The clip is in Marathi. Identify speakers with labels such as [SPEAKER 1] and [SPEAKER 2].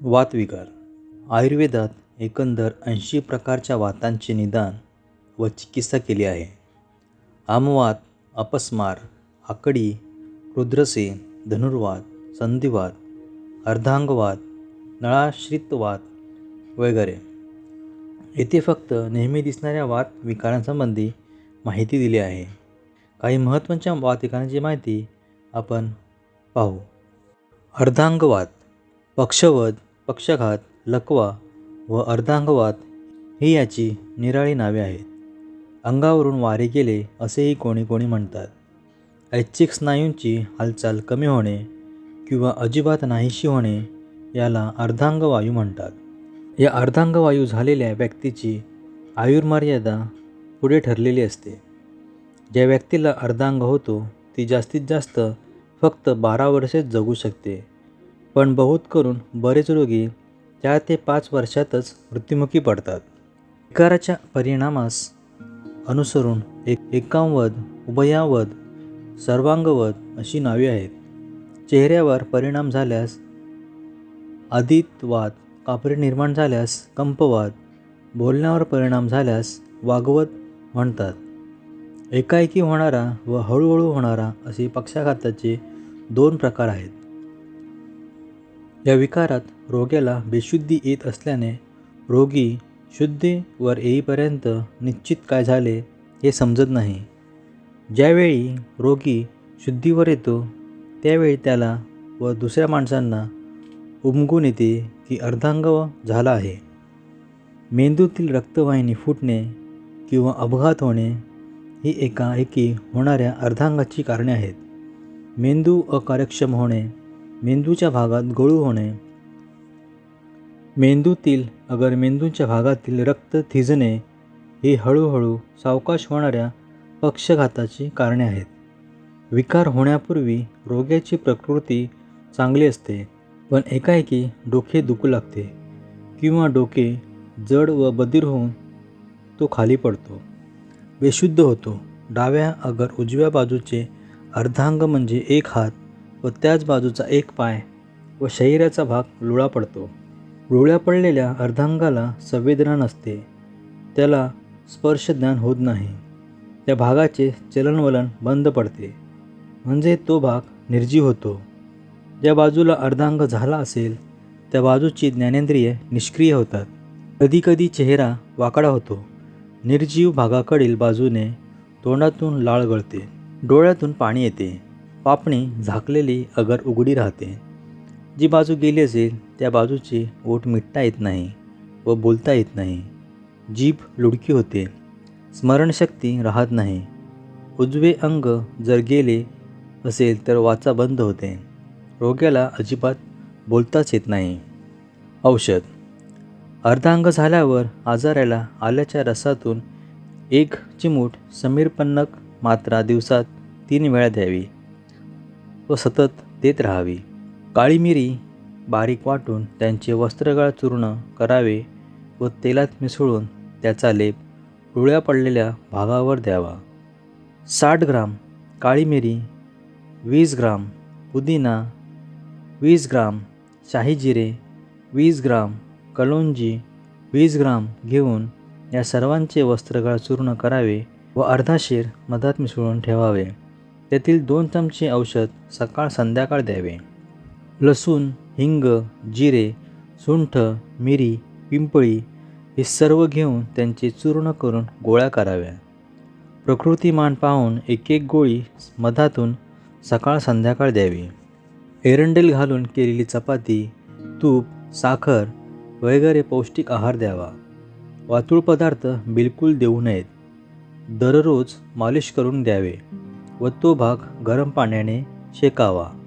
[SPEAKER 1] वातविकार. आयुर्वेदात एकंदर ऐंशी प्रकारच्या वातांचे निदान व चिकित्सा केली आहे. आमवात अपस्मार आकडी रुद्रसेन धनुर्वात संधिवात अर्धांगवात नळाश्रितवात वगैरे. येथे फक्त नेहमी दिसणाऱ्या वात विकारांसंबंधी माहिती दिली आहे. काही महत्त्वाच्या वातविकारांची माहिती आपण पाहू. अर्धांगवात पक्षवध पक्षाघात लकवा व अर्धांगवात ही याची निराळी नावे आहेत. अंगावरून वारे गेले असेही कोणी कोणी म्हणतात. ऐच्छिक स्नायूंची हालचाल कमी होणे किंवा अजिबात नाहीशी होणे याला अर्धांगवायू म्हणतात. या अर्धांगवायू झालेल्या व्यक्तीची आयुर्मर्यादा पुढे ठरलेली असते. ज्या व्यक्तीला अर्धांग होतो ती जास्तीत जास्त फक्त बारा वर्षेच जगू शकते. पण बहुत करून बरेच रोगी चार ते पाच वर्षातच मृत्युमुखी पडतात. विकाराच्या परिणामास अनुसरून एक एकांवद उभयावध सर्वांगवद अशी नावे आहेत. चेहऱ्यावर परिणाम झाल्यास आदितवाद कापरे निर्माण झाल्यास कंपवाद बोलण्यावर परिणाम झाल्यास वागवत म्हणतात. एकाएकी होणारा व हळूहळू होणारा असे पक्षाघाताचे दोन प्रकार आहेत. या विकारात रोग्याला बेशुद्धी येत असल्याने रोगी शुद्धीवर येईपर्यंत निश्चित काय झाले हे समजत नाही. ज्यावेळी रोगी शुद्धीवर येतो त्यावेळी त्याला व दुसऱ्या माणसांना उमगून येते की अर्धांग झाला आहे. मेंदूतील रक्तवाहिनी फुटणे किंवा अपघात होणे ही एकाएकी होणाऱ्या अर्धांगाची कारणे आहेत. मेंदू अकार्यक्षम होणे मेंदूच्या भागात गळू होणे. मेंदूतील अगर मेंदूच्या भागातील रक्त थिजणे ही हळूहळू सावकाश होणाऱ्या पक्षघाताची कारणे आहेत. विकार होण्यापूर्वी रोग्याची प्रकृती चांगली असते पण एकाएकी डोके दुखू लागते किंवा डोके जड व बधीर होऊन तो खाली पडतो. बेशुद्ध होतो. डाव्या अगर उजव्या बाजूचे अर्धांग म्हणजे एक हात व त्याच बाजूचा एक पाय व शरीराचा भाग लुळा पडतो. लुळ्या पडलेल्या अर्धांगाला संवेदना नसते. त्याला स्पर्श ज्ञान होत नाही. त्या भागाचे चलनवलन बंद पडते. म्हणजे तो भाग निर्जीव होतो. ज्या बाजूला अर्धांग झाला असेल त्या बाजूची ज्ञानेंद्रिय निष्क्रिय होतात. कधीकधी चेहरा वाकडा होतो. निर्जीव भागाकडील बाजूने तोंडातून लाळ गळते. डोळ्यातून पाणी येते. पापणी झाकलेली अगर उघडी राहते. जी बाजू गेली असेल त्या बाजूची ओठ मिटता येत नाही व बोलता येत नाही. जीभ लुडकी होते. स्मरणशक्ती राहत नाही. उजवे अंग जर गेले असेल तर वाचा बंद होते. रोग्याला अजिबात बोलताच येत नाही. औषध. अर्धांग झाल्यावर आजाराला आल्याच्या रसातून एक चिमूट समीरपन्नक मात्रा दिवसात तीन वेळा द्यावी. व सतत देत राहावी. काळी मिरी बारीक वाटून त्यांचे वस्त्रगाळ चूर्ण करावे व तेलात मिसळून त्याचा लेप डोळ्या पडलेल्या भागावर द्यावा. साठ ग्राम काळी मिरी वीस ग्राम पुदिना वीस ग्राम शाही जिरे वीस ग्राम कलोंजी वीस ग्राम घेऊन या सर्वांचे वस्त्रगाळ चूर्ण करावे व अर्धा शेर मधात मिसळून ठेवावे. त्यातील दोन चमचे औषध सकाळ संध्याकाळ द्यावे. लसूण हिंग जिरे सुंठ मिरी पिंपळी हे सर्व घेऊन त्यांचे चूर्ण करून गोळ्या कराव्या. प्रकृतीमान पाहून एक एक गोळी मधातून सकाळ संध्याकाळ द्यावी. एरंडेल घालून केलेली चपाती तूप साखर वगैरे पौष्टिक आहार द्यावा. वातूळ पदार्थ बिलकुल देऊ नयेत. दररोज मालिश करून द्यावे. व तो भाग गरम पाण्याने शेकावा.